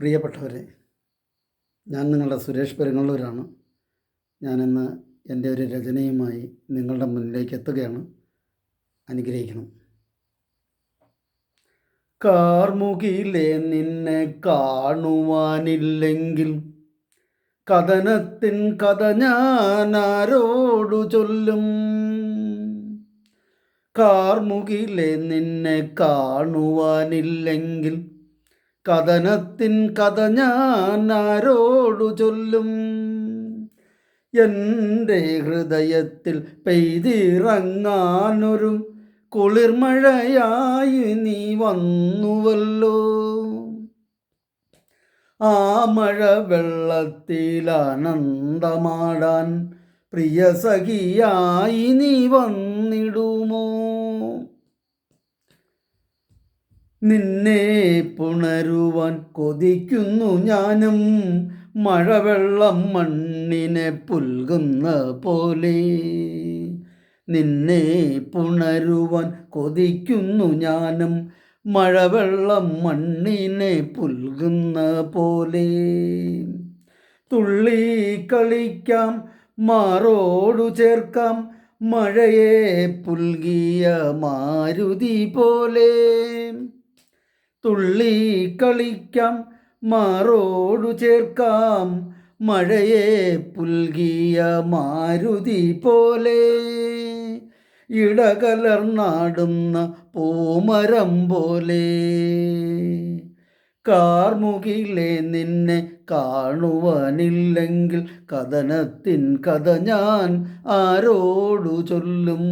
പ്രിയപ്പെട്ടവരെ ഞാൻ നിങ്ങളുടെ സുരേഷ് പെരുങ്ങള്ളൂരാണ്. ഞാനിന്ന് എന്റെ ഒരു രചനയുമായി നിങ്ങളുടെ മുന്നിലേക്ക് എത്തുകയാണ്. അനുഗ്രഹിക്കണം. കാർമുകിലെ നിന്നെ കാണുവാനില്ലെങ്കിൽ കഥനത്തിൻ കഥ ഞാൻ ആരോടു ചൊല്ലും? കാർമുകിലെ നിന്നെ കാണുവാനില്ലെങ്കിൽ കഥനത്തിൻ കഥ ഞാൻ ആരോടു ചൊല്ലും? എന്റെ ഹൃദയത്തിൽ പെയ്തിറങ്ങാനൊരു കുളിർമഴയായി നീ വന്നുവല്ലോ. ആ മഴ വെള്ളത്തിൽ ആനന്ദമാടാൻ പ്രിയ സഖിയായി നീ വന്നിടുമോ? നിന്നെ പുണരുവാൻ കൊതിക്കുന്നു ഞാനും. മഴവെള്ളം മണ്ണിനെ പുൽകുന്ന പോലെ നിന്നെ പുണരുവാൻ കൊതിക്കുന്നു ഞാനും. മഴവെള്ളം മണ്ണിനെ പുൽകുന്ന പോലെ തുള്ളി കളിക്കാം മാറോടു ചേർക്കാം. മഴയെ പുൽകിയ മാരുതി പോലെ തുള്ളി കളിക്കാം മാറോടു ചേർക്കാം. മഴയെ പുൽകിയ മാരുതി പോലെ ഇടകലർന്നാടുന്ന പൂമരം പോലെ. കാർമുകിലെ നിന്നെ കാണുവാനില്ലെങ്കിൽ കഥനത്തിൻ കഥ ഞാൻ ആരോടു ചൊല്ലും.